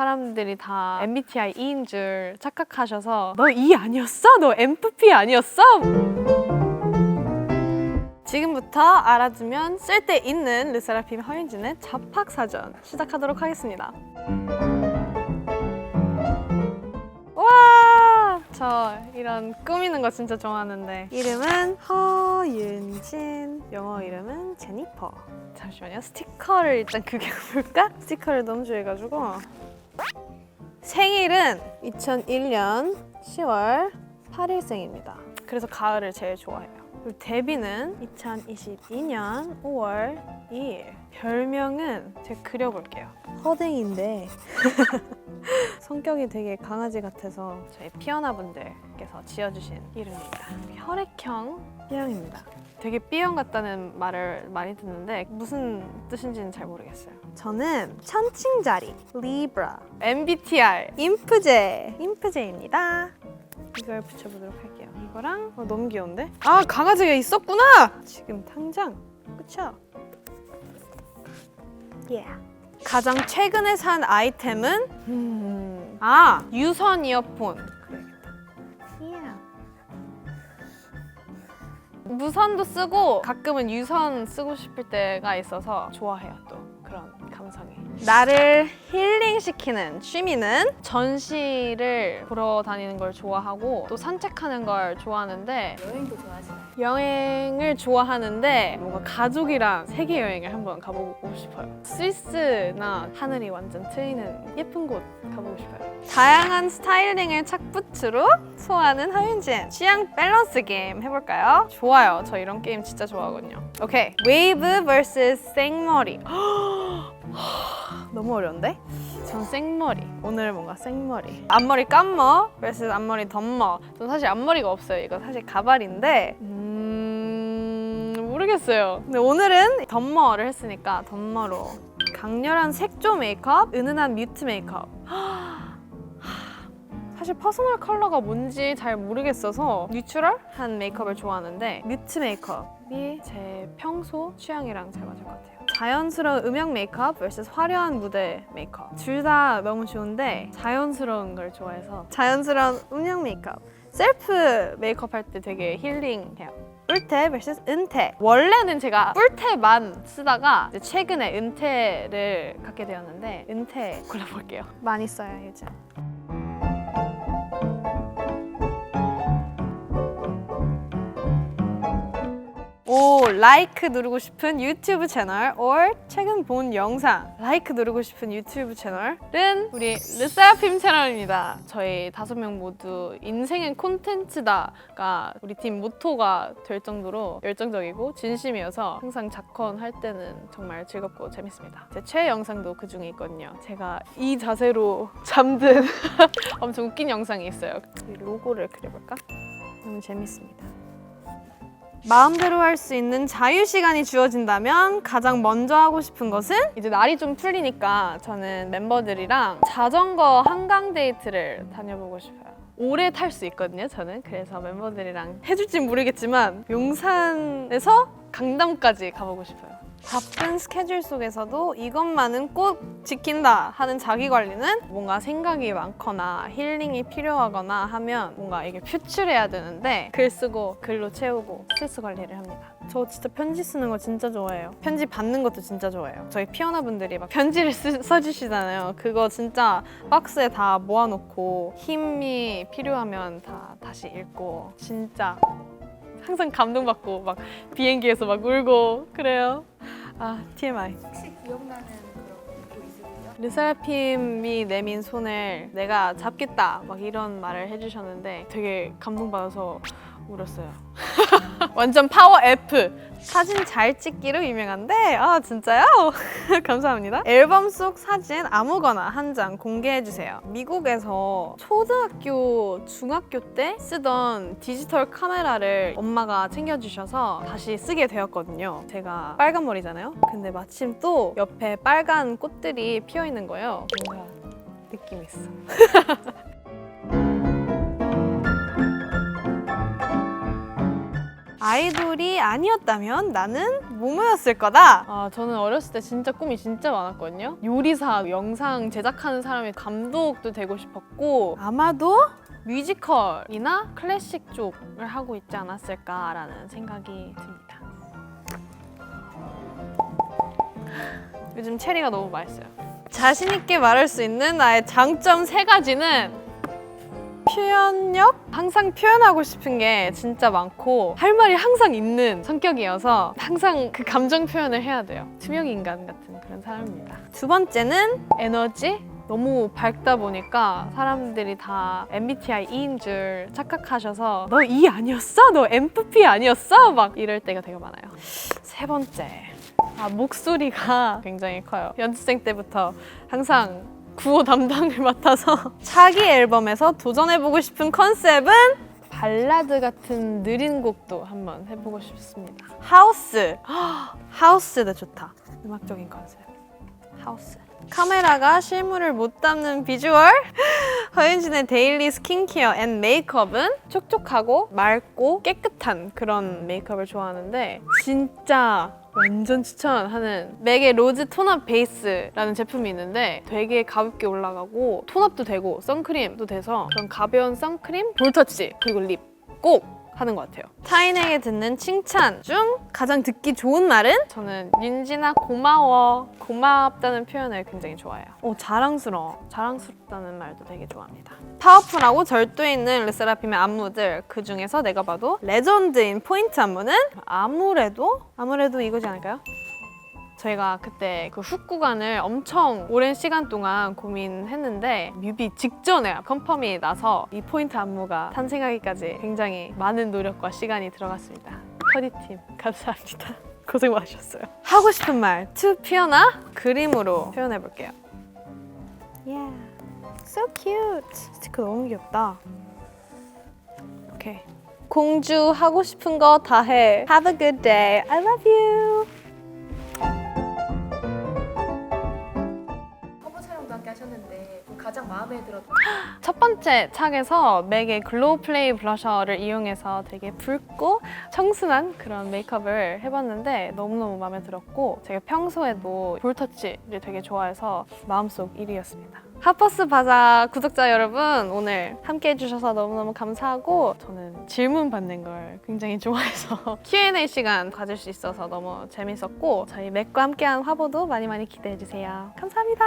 사람들이 다 MBTI E인 줄 착각하셔서 너 E 아니었어? 너 MFP 아니었어? 지금부터 알아두면 쓸데 있는 르세라핌 허윤진의 잡학사전 시작하도록 하겠습니다. 와! 저 이런 꾸미는 거 진짜 좋아하는데 이름은 허윤진 영어 이름은 제니퍼 잠시만요 스티커를 일단 구경해볼까? 스티커를 너무 좋아해가지고 생일은 2001년 10월 8일생입니다 그래서 가을을 제일 좋아해요 그리고 데뷔는 2022년 5월 2일 별명은 제가 그려볼게요 허댕인데 성격이 되게 강아지 같아서 저희 피어나 분들께서 지어주신 이름입니다. 혈액형 B형입니다. 되게 B형 같다는 말을 많이 듣는데 무슨 뜻인지는 잘 모르겠어요. 저는 천칭자리 리브라 MBTI 인프제 인프제입니다. 이걸 붙여보도록 할게요. 이거랑 어, 너무 귀여운데? 아 강아지가 있었구나. 지금 당장 그쵸? 예. 가장 최근에 산 아이템은 음, 아 유선 이어폰 무선도 쓰고 가끔은 유선 쓰고 싶을 때가 있어서 좋아해요 또 나를 힐링시키는 취미는 전시를 보러 다니는 걸 좋아하고 또 산책하는 걸 좋아하는데 여행도 좋아하시나요? 여행을 좋아하는데 뭔가 가족이랑 세계 여행을 한번 가보고 싶어요. 스위스나 하늘이 완전 트이는 예쁜 곳 가보고 싶어요. 다양한 스타일링을 착붙으로 소화하는 하윤진. 취향 밸런스 게임 해볼까요? 좋아요. 저 이런 게임 진짜 좋아하거든요. 오케이. 웨이브 vs 생머리. 너무 어려운데? 전 생머리. 오늘 뭔가 생머리. 앞머리 깐머 vs 앞머리 덤머. 전 사실 앞머리가 없어요. 이거 사실 가발인데. 음... 모르겠어요. 근데 오늘은 덤머를 했으니까 덤머로. 강렬한 색조 메이크업, 은은한 뮤트 메이크업. 사실 퍼스널 컬러가 뭔지 잘 모르겠어서 뉴트럴한 메이크업을 좋아하는데 뮤트 메이크업이 제 평소 취향이랑 잘 맞을 것 같아요. 자연스러운 음영 메이크업 vs 화려한 무대 메이크업 둘 다 너무 좋은데 자연스러운 걸 좋아해서 자연스러운 음영 메이크업 셀프 메이크업 할 때 되게 힐링해요. 뿔테 vs 은퇴. 원래는 제가 뿔테만 쓰다가 최근에 은퇴를 갖게 되었는데 은퇴 골라볼게요. 많이 써요 요즘. 오, 라이크 누르고 싶은 유튜브 채널 or 최근 본 영상 라이크 누르고 싶은 유튜브 채널은 우리 르세라핌 채널입니다. 저희 다섯 명 모두 인생은 콘텐츠다가 우리 팀 모토가 될 정도로 열정적이고 진심이어서 항상 작건 할 때는 정말 즐겁고 재밌습니다. 제 최애 영상도 그 중에 있거든요. 제가 이 자세로 잠든 엄청 웃긴 영상이 있어요. 이 로고를 그려볼까? 너무 재밌습니다. 마음대로 할 수 있는 자유 시간이 주어진다면 가장 먼저 하고 싶은 것은 이제 날이 좀 풀리니까 저는 멤버들이랑 자전거 한강 데이트를 다녀보고 싶어요. 오래 탈 수 있거든요, 저는. 그래서 멤버들이랑 해줄진 모르겠지만 용산에서 강남까지 가보고 싶어요. 바쁜 스케줄 속에서도 이것만은 꼭 지킨다 하는 자기 관리는 뭔가 생각이 많거나 힐링이 필요하거나 하면 뭔가 이게 표출해야 되는데 글 쓰고 글로 채우고 스트레스 관리를 합니다. 저 진짜 편지 쓰는 거 진짜 좋아해요. 편지 받는 것도 진짜 좋아해요. 저희 피어나 분들이 막 편지를 쓰, 써주시잖아요. 그거 진짜 박스에 다 모아놓고 힘이 필요하면 다 다시 읽고 진짜 항상 감동받고 막 비행기에서 막 울고 그래요. 아 TMI. 혹시 기억나는 그런 거 있으세요? 르세라핌이 내민 손을 내가 잡겠다 막 이런 말을 해주셨는데 되게 감동받아서 울었어요. 완전 파워 F. 사진 잘 찍기로 유명한데 아 진짜요? 감사합니다. 앨범 속 사진 아무거나 한 장 공개해 주세요. 미국에서 초등학교, 중학교 때 쓰던 디지털 카메라를 엄마가 챙겨주셔서 다시 쓰게 되었거든요. 제가 빨간 머리잖아요. 근데 마침 또 옆에 빨간 꽃들이 피어 있는 거예요. 뭔가 느낌 있어. 아이돌이 아니었다면 나는 뭐뭐였을 거다. 아, 저는 어렸을 때 진짜 꿈이 진짜 많았거든요. 요리사, 영상 제작하는 사람이 감독도 되고 싶었고 아마도 뮤지컬이나 클래식 쪽을 하고 있지 않았을까라는 생각이 듭니다. 요즘 체리가 너무 맛있어요. 자신 있게 말할 수 있는 나의 장점 세 가지는 표현력? 항상 표현하고 싶은 게 진짜 많고 할 말이 항상 있는 성격이어서 항상 그 감정 표현을 해야 돼요. 투명 인간 같은 그런 사람입니다. 두 번째는 에너지? 너무 밝다 보니까 사람들이 다 MBTI E인 줄 착각하셔서 너 E 아니었어? 너 MFP 아니었어? 막 이럴 때가 되게 많아요. 세 번째. 아, 목소리가 굉장히 커요. 연습생 때부터 항상 구호 담당을 맡아서 차기 앨범에서 도전해보고 싶은 컨셉은 발라드 같은 느린 곡도 한번 해보고 싶습니다. 하우스. 하우스도 좋다. 음악적인 컨셉. 하우스. 카메라가 실물을 못 담는 비주얼? 허윤진의 데일리 스킨케어 앤 메이크업은 촉촉하고 맑고 깨끗한 그런 메이크업을 좋아하는데 진짜 완전 추천하는 맥의 로즈 톤업 베이스라는 제품이 있는데 되게 가볍게 올라가고 톤업도 되고 선크림도 돼서 그런 가벼운 선크림, 볼터치 그리고 립 꼭 하는 것 같아요. 타인에게 듣는 칭찬 중 가장 듣기 좋은 말은 저는 윤진아 고마워 고맙다는 표현을 굉장히 좋아해요. 오 자랑스러워 자랑스럽다는 말도 되게 좋아합니다. 파워풀하고 절도 있는 르세라핌의 안무들 그 중에서 내가 봐도 레전드인 포인트 안무는 아무래도 아무래도 이거지 않을까요? 저희가 그때 그 훅 구간을 엄청 오랜 시간 동안 고민했는데 뮤비 직전에 컨펌이 나서 이 포인트 안무가 탄생하기까지 굉장히 많은 노력과 시간이 들어갔습니다. 커디팀 감사합니다. 고생 많으셨어요. 하고 싶은 말 투 피어나 그림으로 표현해 볼게요. Yeah, so cute. 스티커 너무 귀엽다. 오케이. 공주 하고 싶은 거 다 해. Have a good day. I love you. 가장 마음에 들었던 첫 번째 착에서 맥의 글로우 플레이 블러셔를 이용해서 되게 붉고 청순한 그런 메이크업을 해봤는데 너무너무 마음에 들었고 제가 평소에도 볼터치를 되게 좋아해서 마음속 1위였습니다. 하퍼스 바자 구독자 여러분 오늘 함께 해주셔서 너무너무 감사하고 저는 질문 받는 걸 굉장히 좋아해서 Q&A 시간 가질 수 있어서 너무 재밌었고 저희 맥과 함께한 화보도 많이 많이 기대해주세요. 감사합니다.